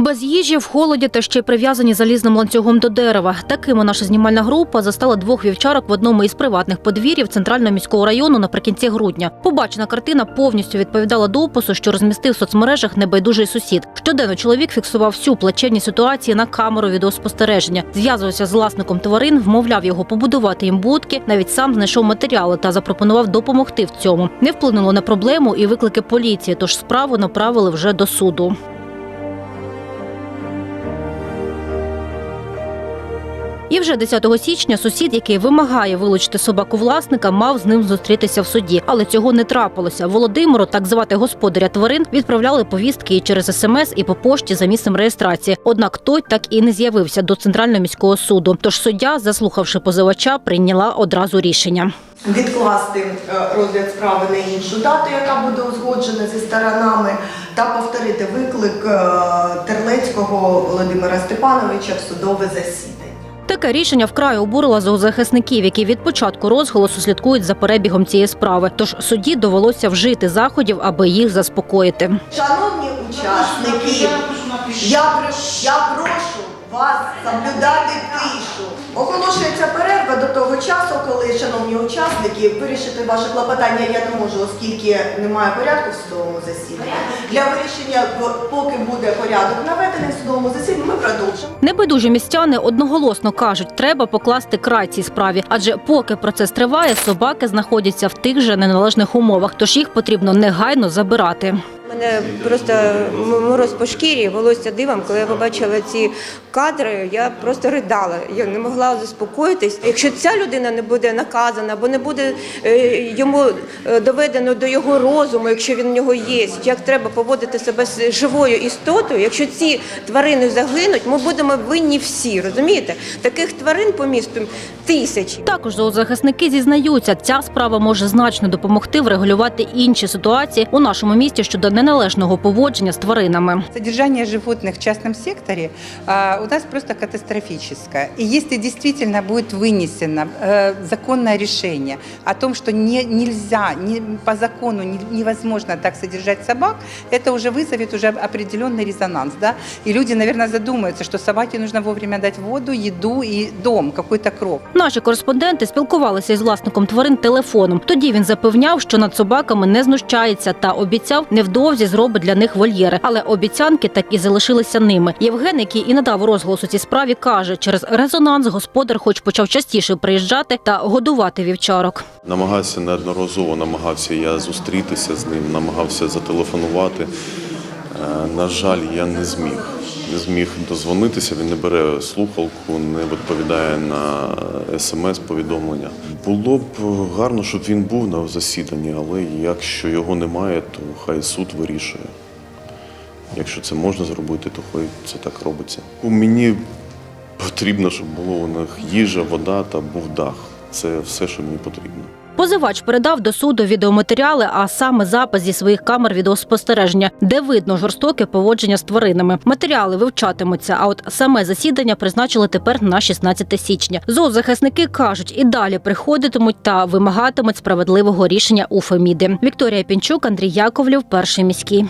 Без їжі, в холоді та ще прив'язані залізним ланцюгом до дерева. Такими наша знімальна група застала двох вівчарок в одному із приватних подвір'їв центрального міського району наприкінці грудня. Побачена картина повністю відповідала допису, що розмістив в соцмережах небайдужий сусід. Щоденно чоловік фіксував всю плачевні ситуації на камеру відеоспостереження. Зв'язувався з власником тварин, вмовляв його побудувати їм будки. Навіть сам знайшов матеріали та запропонував допомогти в цьому. Не вплинуло на проблему і виклики поліції, тож справу направили вже до суду. І вже 10 січня сусід, який вимагає вилучити собаку власника, мав з ним зустрітися в суді. Але цього не трапилося. Володимиру, так звати господаря тварин, відправляли повістки і через смс, і по пошті за місцем реєстрації. Однак той так і не з'явився до центрального міського суду. Тож суддя, заслухавши позивача, прийняла одразу рішення. відкласти е, розгляд справи на іншу дату, яка буде узгоджена зі сторонами, та повторити виклик е, Терлецького Володимира Степановича в судове засідання. Таке рішення вкрай обурило зоозахисників, які від початку розголосу слідкують за перебігом цієї справи. Тож судді довелося вжити заходів, аби їх заспокоїти. Шановні учасники, я, прошу- вас соблюдати тишу. Оголошується перерва до того часу, коли, шановні учасники, вирішити ваше клопотання я не можу, оскільки немає порядку в судовому засіданні. Для вирішення, в- поки буде порядок наведений в судовому засіданні, ми продовжимо. Небайдужі містяни одноголосно кажуть, треба покласти край цій справі, адже поки процес триває, собаки знаходяться в тих же неналежних умовах, тож їх потрібно негайно забирати. Мене просто мороз по шкірі, волосся дивом. Коли я побачила ці кадри, я просто ридала. Я не могла заспокоїтись. Якщо ця людина не буде наказана, або не буде е, йому е, доведено до його розуму, якщо він в нього є, як треба поводити себе з живою істотою. Якщо ці тварини загинуть, ми будемо винні всі. Розумієте? Таких тварин по місту тисячі. Також зоозахисники зізнаються, ця справа може значно допомогти врегулювати інші ситуації у нашому місті щодо неналежного поводження з тваринами. Содержание животных в частном секторе а, у нас просто катастрофическое. И если действительно будет вынесено э, законное решение о том, что не, нельзя, не, по закону не- невозможно так содержать собак, это уже вызовет уже определенный резонанс. Да? И люди, наверное, задумаются, что собаке нужно вовремя дать воду, еду и дом, какой-то кров. Наші кореспонденти спілкувалися із власником тварин телефоном. Тоді він запевняв, що над собаками не знущається та обіцяв невдовзі зробить для них вольєри. Але обіцянки так і залишилися ними. Євген, який і надав розголос у цій справі, каже, через резонанс господар, хоч почав частіше приїжджати та годувати вівчарок. Намагався неодноразово, намагався я зустрітися з ним, намагався зателефонувати. Е, На жаль, я не зміг. Не зміг дозвонитися, він не бере слухалку, не відповідає на смс-повідомлення. Було б гарно, щоб він був на засіданні, але якщо його немає, то хай суд вирішує. Якщо це можна зробити, то хай це так робиться. Мені потрібно, щоб було у них їжа, вода та був дах. Це все, що мені потрібно. Позивач передав до суду відеоматеріали, а саме запис зі своїх камер відеоспостереження, де видно жорстоке поводження з тваринами. Матеріали вивчатимуться. А от саме засідання призначили тепер на 16 січня. Зоозахисники кажуть, і далі приходитимуть та вимагатимуть справедливого рішення у Феміди. Вікторія Пінчук, Андрій Яковлів, перший міський.